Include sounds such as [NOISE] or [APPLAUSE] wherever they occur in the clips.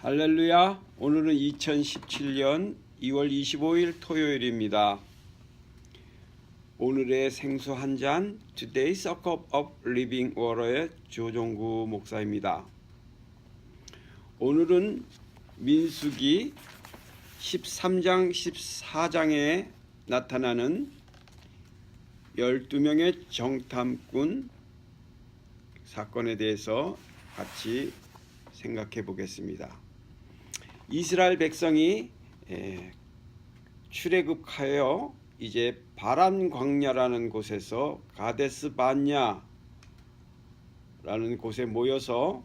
할렐루야. 오늘은 2017년 2월 25일 토요일입니다. 오늘의 생수 한 잔 Today's a cup of living water의 조종구 목사입니다. 오늘은 민수기 13장 14장에 나타나는 12명의 정탐꾼 사건에 대해서 같이 생각해 보겠습니다. 이스라엘 백성이 에, 출애굽하여 이제 바란 광야라는 곳에서 가데스 반야라는 곳에 모여서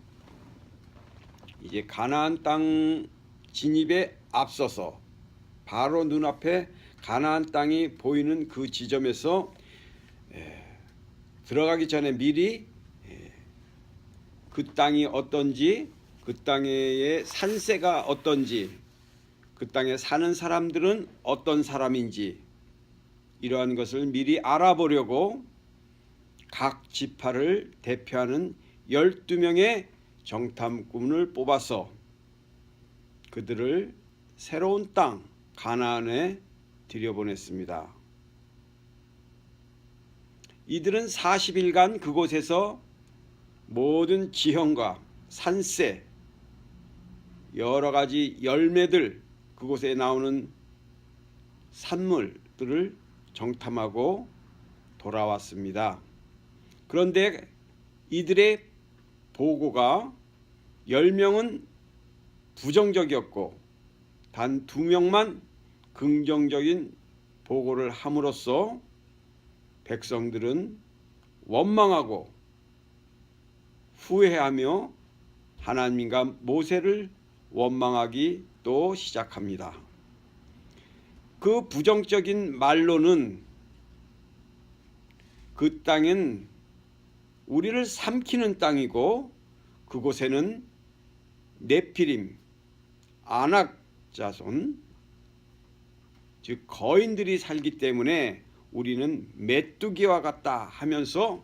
이제 가나안 땅 진입에 앞서서 바로 눈앞에 가나안 땅이 보이는 그 지점에서 에, 들어가기 전에 미리 에, 그 땅이 어떤지 그 땅의 산세가 어떤지 그 땅에 사는 사람들은 어떤 사람인지 이러한 것을 미리 알아보려고 각 지파를 대표하는 12명의 정탐꾼을 뽑아서 그들을 새로운 땅 가나안에 들여보냈습니다. 이들은 40일간 그곳에서 모든 지형과 산세, 여러 가지 열매들, 그곳에 나오는 산물들을 정탐하고 돌아왔습니다. 그런데 이들의 보고가 10명은 부정적이었고 단 2명만 긍정적인 보고를 함으로써 백성들은 원망하고 후회하며 하나님과 모세를 원망하기 또 시작합니다. 그 부정적인 말로는 그 땅은 우리를 삼키는 땅이고 그곳에는 네피림, 아낙 자손, 즉 거인들이 살기 때문에 우리는 메뚜기와 같다 하면서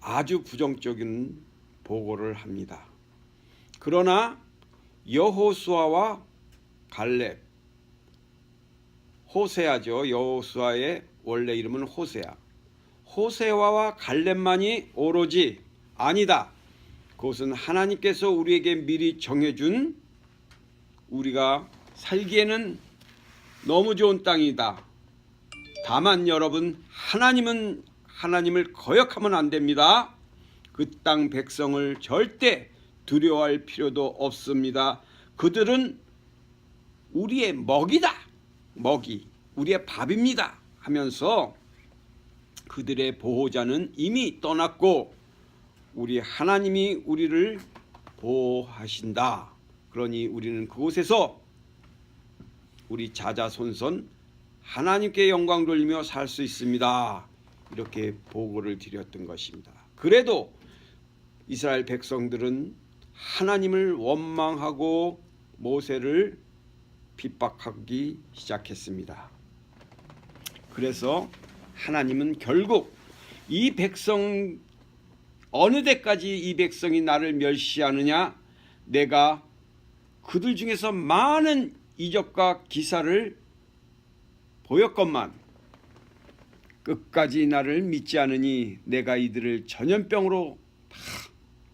아주 부정적인 보고를 합니다. 그러나 여호수아와 갈렙 호세아죠. 여호수아의 원래 이름은 호세아. 호세아와 갈렙만이 오로지 아니다. 그것은 하나님께서 우리에게 미리 정해준 우리가 살기에는 너무 좋은 땅이다. 다만 여러분 하나님은 하나님을 거역하면 안 됩니다. 그 땅 백성을 절대 두려워할 필요도 없습니다. 그들은 우리의 먹이다. 먹이, 우리의 밥입니다. 하면서 그들의 보호자는 이미 떠났고 우리 하나님이 우리를 보호하신다. 그러니 우리는 그곳에서 우리 자자손손 하나님께 영광 돌리며 살 수 있습니다. 이렇게 보고를 드렸던 것입니다. 그래도 이스라엘 백성들은 하나님을 원망하고 모세를 핍박하기 시작했습니다. 그래서 하나님은 결국 이 백성 어느 때까지 이 백성이 나를 멸시하느냐 내가 그들 중에서 많은 이적과 기사를 보였건만 끝까지 나를 믿지 않으니 내가 이들을 전염병으로 다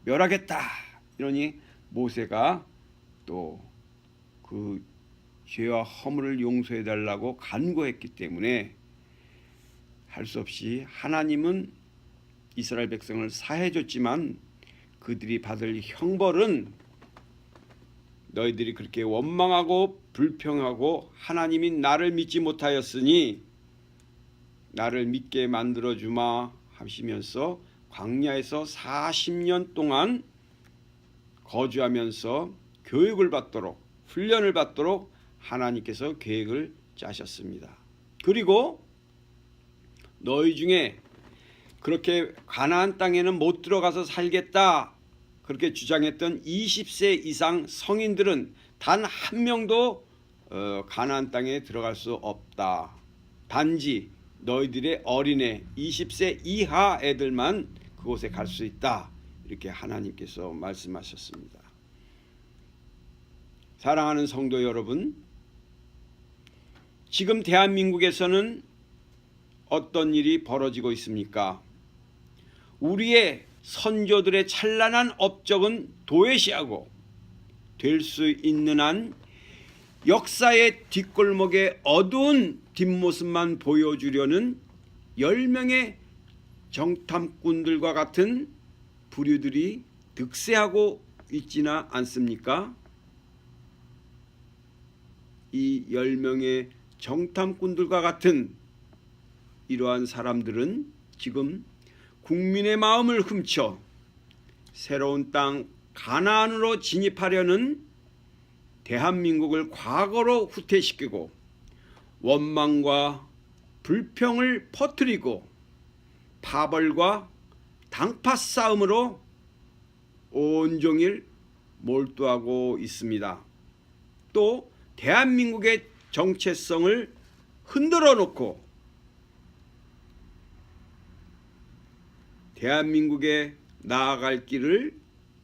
멸하겠다. 이러니 모세가 또 그 죄와 허물을 용서해 달라고 간구했기 때문에 할 수 없이 하나님은 이스라엘 백성을 사해 줬지만 그들이 받을 형벌은 너희들이 그렇게 원망하고 불평하고 하나님이 나를 믿지 못하였으니 나를 믿게 만들어 주마 하시면서 광야에서 40년 동안 거주하면서 교육을 받도록 훈련을 받도록 하나님께서 계획을 짜셨습니다. 그리고 너희 중에 그렇게 가나안 땅에는 못 들어가서 살겠다 그렇게 주장했던 20세 이상 성인들은 단 한 명도 어, 가나안 땅에 들어갈 수 없다. 단지 너희들의 어린애 20세 이하 애들만 그곳에 갈 수 있다. 이렇게 하나님께서 말씀하셨습니다. 사랑하는 성도 여러분, 지금 대한민국에서는 어떤 일이 벌어지고 있습니까? 우리의 선조들의 찬란한 업적은 도외시하고 될 수 있는 한 역사의 뒷골목의 어두운 뒷모습만 보여주려는 10명의 정탐꾼들과 같은 부류들이 득세하고 있지나 않습니까? 이 10명의 정탐꾼들과 같은 이러한 사람들은 지금 국민의 마음을 훔쳐 새로운 땅 가나안으로 진입하려는 대한민국을 과거로 후퇴시키고 원망과 불평을 퍼뜨리고 파벌과 당파 싸움으로 온종일 몰두하고 있습니다. 또 대한민국의 정체성을 흔들어 놓고 대한민국의 나아갈 길을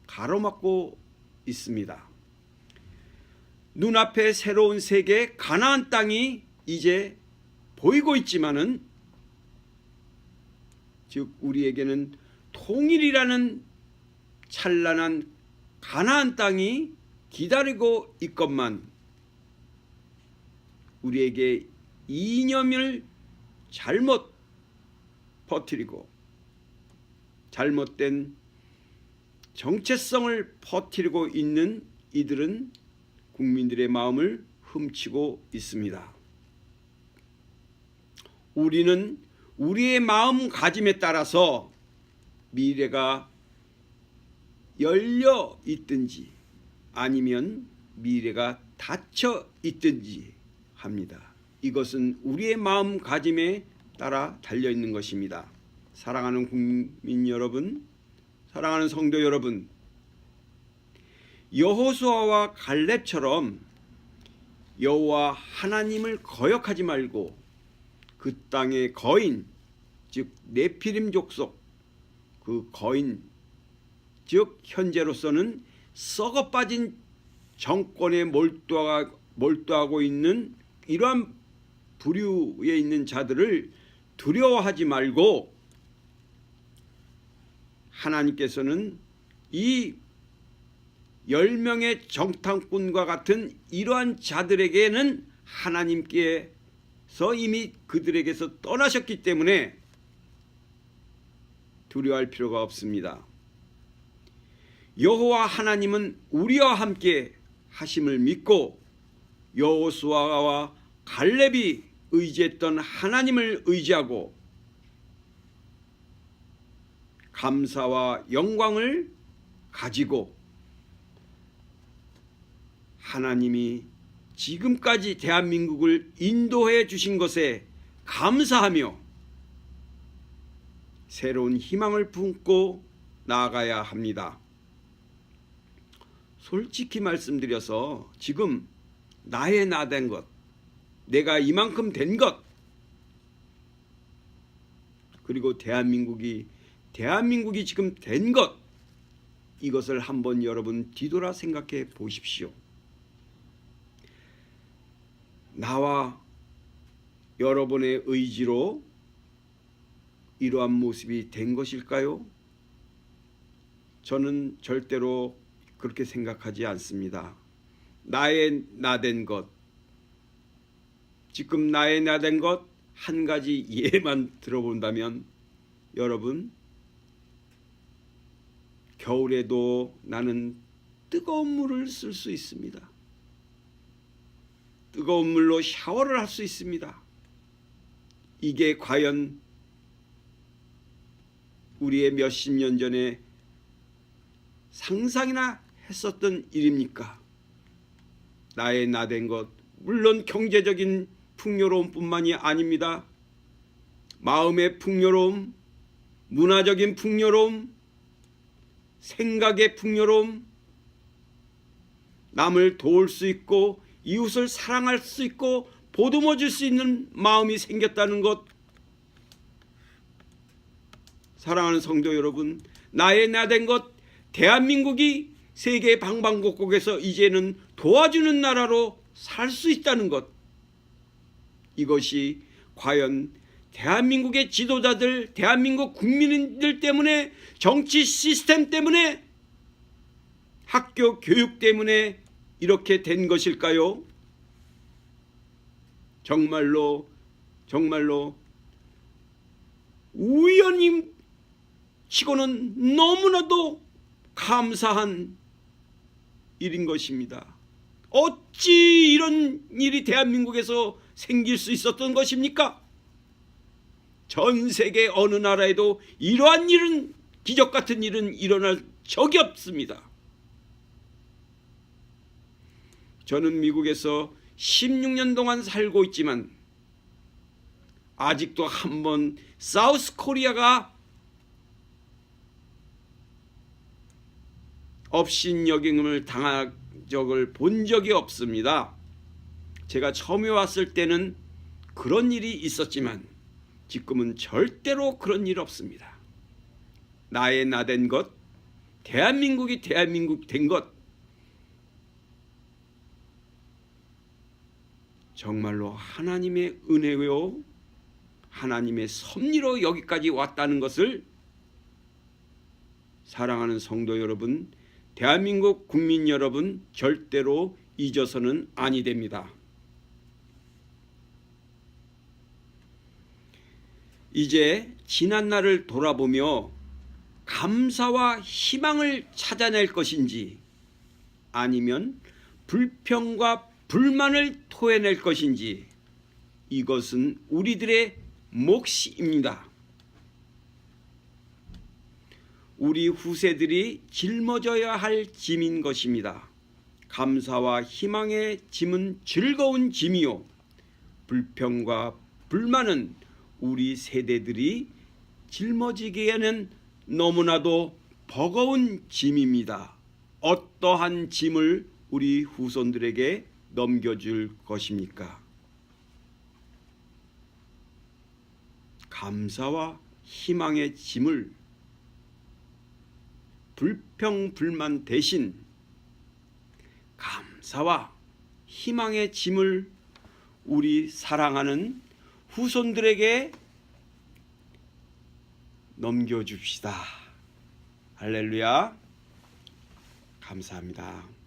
가로막고 있습니다. 눈앞에 새로운 세계 가나안 땅이 이제 보이고 있지만은 즉 우리에게는 통일이라는 찬란한 가나안 땅이 기다리고 있건만 우리에게 이념을 잘못 퍼뜨리고 잘못된 정체성을 퍼뜨리고 있는 이들은 국민들의 마음을 훔치고 있습니다. 우리는 우리의 마음가짐에 따라서 미래가 열려 있든지 아니면 미래가 닫혀 있든지 합니다. 이것은 우리의 마음가짐에 따라 달려 있는 것입니다. 사랑하는 국민 여러분, 사랑하는 성도 여러분, 여호수아와 갈렙처럼 여호와 하나님을 거역하지 말고 그 땅의 거인 즉 네피림 족속 그 거인 즉 현재로서는 썩어 빠진 정권에 몰두하, 몰두하고 있는 이러한 부류에 있는 자들을 두려워하지 말고 하나님께서는 이 열명의 정탐꾼과 같은 이러한 자들에게는 하나님께서 이미 그들에게서 떠나셨기 때문에 두려워할 필요가 없습니다. 여호와 하나님은 우리와 함께 하심을 믿고 여호수아와 갈렙이 의지했던 하나님을 의지하고 감사와 영광을 가지고 하나님이 지금까지 대한민국을 인도해 주신 것에 감사하며 새로운 희망을 품고 나아가야 합니다. 솔직히 말씀드려서 지금 나의 나 된 것, 내가 이만큼 된 것, 그리고 대한민국이 대한민국이 지금 된 것, 이것을 한번 여러분 뒤돌아 생각해 보십시오. 나와 여러분의 의지로 이러한 모습이 된 것일까요? 저는 절대로 그렇게 생각하지 않습니다. 나의 나된 것, 지금 나의 나된 것 한 가지 예만 [LAUGHS] 들어본다면 여러분 겨울에도 나는 뜨거운 물을 쓸 수 있습니다. 뜨거운 물로 샤워를 할 수 있습니다. 이게 과연 우리의 몇십 년 전에 상상이나 했었던 일입니까? 나의 나된 것, 물론 경제적인 풍요로움 뿐만이 아닙니다. 마음의 풍요로움, 문화적인 풍요로움, 생각의 풍요로움, 남을 도울 수 있고 이웃을 사랑할 수 있고 보듬어 줄 수 있는 마음이 생겼다는 것. 사랑하는 성도 여러분, 나의 나 된 것, 대한민국이 세계 방방곡곡에서 이제는 도와주는 나라로 살 수 있다는 것. 이것이 과연 대한민국의 지도자들, 대한민국 국민들 때문에 정치 시스템 때문에 학교 교육 때문에 이렇게 된 것일까요? 정말로 정말로 우연히 치고는 너무나도 감사한 일인 것입니다. 어찌 이런 일이 대한민국에서 생길 수 있었던 것입니까? 전 세계 어느 나라에도 이러한 일은 기적 같은 일은 일어날 적이 없습니다. 저는 미국에서 16년 동안 살고 있지만 아직도 한 번 사우스 코리아가 업신여김을 당한 적을 본 적이 없습니다. 제가 처음에 왔을 때는 그런 일이 있었지만 지금은 절대로 그런 일 없습니다. 나의 나 된 것, 대한민국이 대한민국 된 것, 정말로 하나님의 은혜요, 하나님의 섭리로 여기까지 왔다는 것을 사랑하는 성도 여러분, 대한민국 국민 여러분 절대로 잊어서는 아니 됩니다. 이제 지난 날을 돌아보며 감사와 희망을 찾아낼 것인지 아니면 불평과 불만을 토해낼 것인지 이것은 우리들의 몫입니다. 우리 후세들이 짊어져야 할 짐인 것입니다. 감사와 희망의 짐은 즐거운 짐이요. 불평과 불만은 우리 세대들이 짊어지기에는 너무나도 버거운 짐입니다. 어떠한 짐을 우리 후손들에게 넘겨줄 것입니까? 감사와 희망의 짐을 불평 불만 대신 감사와 희망의 짐을 우리 사랑하는 후손들에게 넘겨줍시다. 할렐루야. 감사합니다.